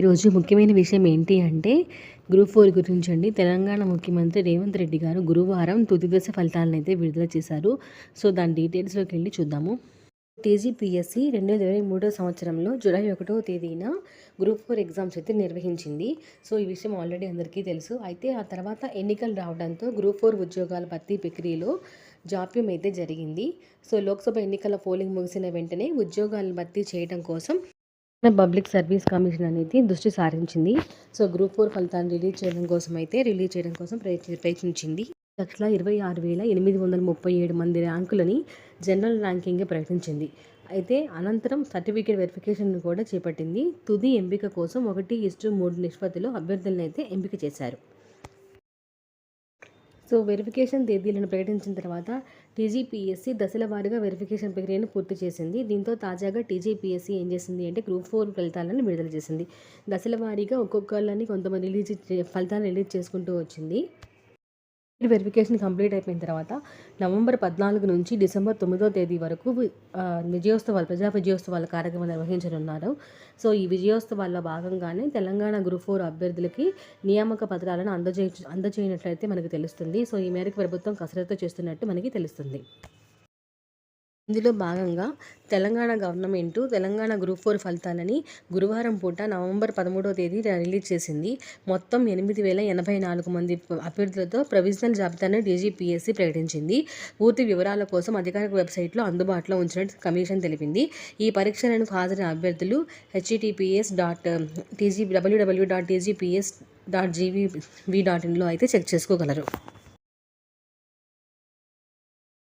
ఈరోజు ముఖ్యమైన విషయం ఏంటి అంటే గ్రూప్ ఫోర్ గురించి అండి. తెలంగాణ ముఖ్యమంత్రి రేవంత్ రెడ్డి గారు గురువారం తుది దశ ఫలితాలను అయితే విడుదల చేశారు. సో దాని డీటెయిల్స్లోకి వెళ్ళి చూద్దాము. టీజీపీఎస్సీ రెండు వేల ఇరవై మూడో సంవత్సరంలో జూలై ఒకటో తేదీన గ్రూప్ ఫోర్ ఎగ్జామ్స్ అయితే నిర్వహించింది. సో ఈ విషయం ఆల్రెడీ అందరికీ తెలుసు. అయితే ఆ తర్వాత ఎన్నికలు రావడంతో గ్రూప్ ఫోర్ ఉద్యోగాల భర్తీ ప్రక్రియలో జాప్యం అయితే జరిగింది. సో లోక్సభ ఎన్నికల పోలింగ్ ముగిసిన వెంటనే ఉద్యోగాలను భర్తీ చేయడం కోసం పబ్లిక్ సర్వీస్ కమిషన్ అనేది దృష్టి సారించింది. సో గ్రూప్ ఫోర్ ఫలితాన్ని రిలీజ్ చేయడం కోసం అయితే రిలీజ్ చేయడం కోసం ప్రయత్నించింది. లక్షల ఇరవై ఆరు వేల ఎనిమిది వందల ముప్పై ఏడు మంది ర్యాంకులని జనరల్ ర్యాంకింగ్ ప్రకటించింది. అయితే అనంతరం సర్టిఫికేట్ వెరిఫికేషన్ కూడా చేపట్టింది. తుది ఎంపిక కోసం ఒకటి ఇస్టు మూడు నిష్పత్తిలో అభ్యర్థులను అయితే ఎంపిక చేశారు. సో వెరిఫికేషన్ తేదీలను ప్రకటించిన తర్వాత టీజీపీఎస్సీ దశల వారీగా వెరిఫికేషన్ ప్రక్రియను పూర్తి చేసింది. దీంతో తాజాగా టీజీపీఎస్సీ ఏం చేసింది అంటే గ్రూప్ ఫోర్ ఫలితాలను విడుదల చేసింది. దశల వారీగా ఒక్కొక్కళ్ళని కొంతమంది రిలీజ్ ఫలితాలను రిలీజ్ చేసుకుంటూ వచ్చింది. వెరిఫికేషన్ కంప్లీట్ అయిపోయిన తర్వాత నవంబర్ పద్నాలుగు నుంచి డిసెంబర్ తొమ్మిదో తేదీ వరకు విజయోత్సవాలు ప్రజా విజయోత్సవాల కార్యక్రమం నిర్వహించనున్నారు. సో ఈ విజయోత్సవాల్లో భాగంగానే తెలంగాణ గ్రూప్ ఫోర్ అభ్యర్థులకి నియామక పత్రాలను అందజే అందజేయనట్లయితే మనకు తెలుస్తుంది. సో ఈ మేరకు ప్రభుత్వం కసరత్తు చేస్తున్నట్టు మనకి తెలుస్తుంది. ఇందులో భాగంగా Telangana government Telangana group four ఫలితాలని గురువారం పూట నవంబర్ పదమూడో తేదీ రిలీజ్ చేసింది. మొత్తం ఎనిమిది వేల ఎనభై నాలుగు మంది అభ్యర్థులతో ప్రొవిజనల్ జాబితాను డీజీపీఎస్సీ ప్రకటించింది. పూర్తి వివరాల కోసం అధికారిక వెబ్సైట్లో అందుబాటులో ఉంచినట్టు కమిషన్ తెలిపింది. ఈ పరీక్షలను హాజరైన అభ్యర్థులు HTTPS dot TG WW dot TGPS dot GV dot ఇన్లో అయితే చెక్ చేసుకోగలరు.